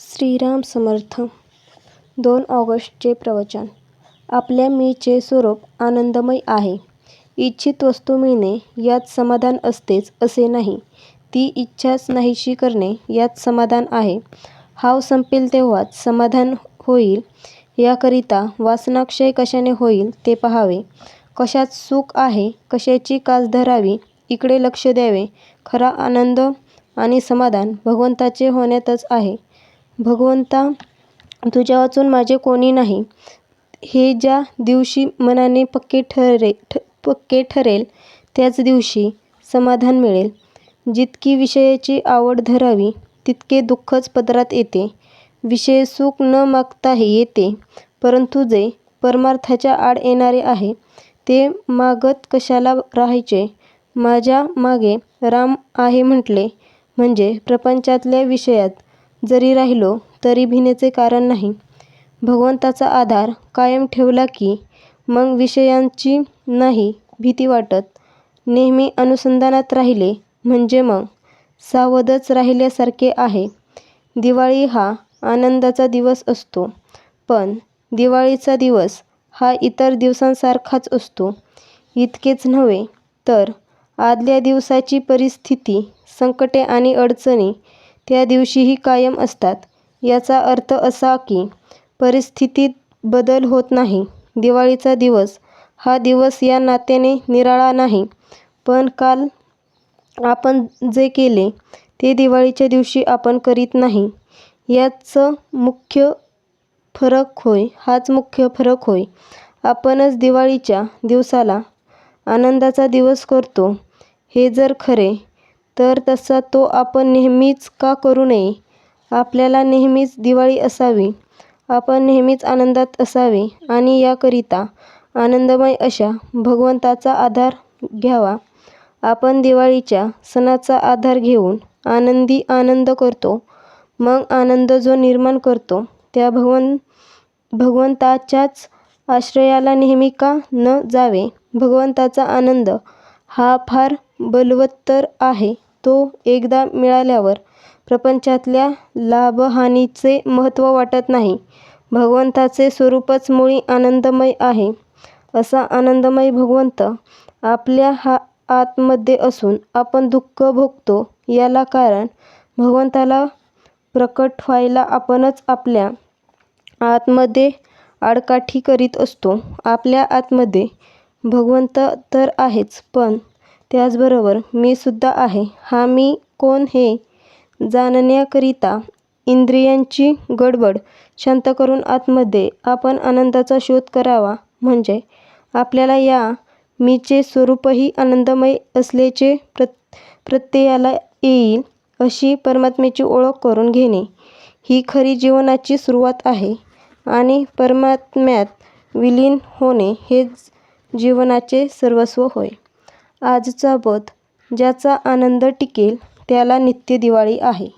श्रीराम समर्थ दोन ऑगस्टचे प्रवचन आपल्या मीचे स्वरूप आनंदमय आहे. इच्छित वस्तू मिळणे यात समाधान असतेच असे नाही. ती इच्छाच नाहीशी करणे यात समाधान आहे. हाव संपेल तेव्हाच समाधान होईल याकरिता वासनाक्षय कशाने होईल ते पाहावे. कशात सुख आहे, कशाची कास धरावी इकडे लक्ष द्यावे. खरा आनंद आणि समाधान भगवंताचे होण्यातच आहे. भगवंता तुझ्या वाचून माझे कोणी नाही हे ज्या दिवशी मनाने पक्के ठरेल त्याच दिवशी समाधान मिळेल. जितकी विषयाची आवड धरावी तितके दुःखच पदरात येते. विषय सुख न मागताही येते परंतु जे परमार्थाच्या आड येणारे आहे ते मागत कशाला राहायचे. माझ्या मागे राम आहे म्हटले म्हणजे प्रपंचातल्या विषयात जरी राहिलो तरी भिनेचे कारण नाही. भगवंताचा आधार कायम ठेवला की मग विषयांची नाही भीती वाटत. नेहमी अनुसंधानात राहिले म्हणजे मग सावधच राहिल्यासारखे आहे. दिवाळी हा आनंदाचा दिवस असतो पण दिवाळीचा दिवस हा इतर दिवसांसारखाच असतो. इतकेच नव्हे तर आदल्या दिवसाची परिस्थिती, संकटे आणि अडचणी त्या दिवशीही कायम असतात. याचा अर्थ असा की परिस्थितीत बदल होत नाही. दिवाळीचा दिवस हा दिवस या नात्याने निराळा नाही पण काल आपण जे केले ते दिवाळीच्या दिवशी आपण करीत नाही याचं मुख्य फरक होय हाच मुख्य फरक होय. आपणच दिवाळीच्या दिवसाला आनंदाचा दिवस करतो हे जर खरे तर तसा तो आपण नेहमीच का करू नये. आपल्याला नेहमीच दिवाळी असावी, आपण नेहमीच आनंदात असावे आणि याकरिता आनंदमय अशा भगवंताचा आधार घ्यावा. आपण दिवाळीच्या सणाचा आधार घेऊन आनंदी आनंद करतो मग आनंद जो निर्माण करतो त्या भगवंताच्याच आश्रयाला नेहमी का न जावे. भगवंताचा आनंद हा फार बलवत्तर आहे. तो एकदा मिळाल्यावर प्रपंचातल्या लाभहानीचे महत्त्व वाटत नाही. भगवंताचे स्वरूपच मुळी आनंदमय आहे. असा आनंदमय भगवंत आपल्या आतमध्ये असून आपण दुःख भोगतो याला कारण भगवंताला प्रकट व्हायला आपणच आपल्या आतमध्ये आडकाठी करीत असतो. आपल्या आतमध्ये भगवंत तर आहेच पण त्याचबरोबर मी सुद्धा आहे. हा मी कोण हे जाणण्याकरिता इंद्रियांची गडबड शांत करून आतमध्ये आपण आनंदाचा शोध करावा म्हणजे आपल्याला या मीचे स्वरूपही आनंदमय असल्याचे प्रत्ययाला येईल. अशी परमात्म्याची ओळख करून घेणे ही खरी जीवनाची सुरुवात आहे आणि परमात्म्यात विलीन होणे हेच जीवनाचे सर्वस्व होय. आजचा बोध ज्याचा आनंद टिकेल त्याला नित्य दिवाळी आहे.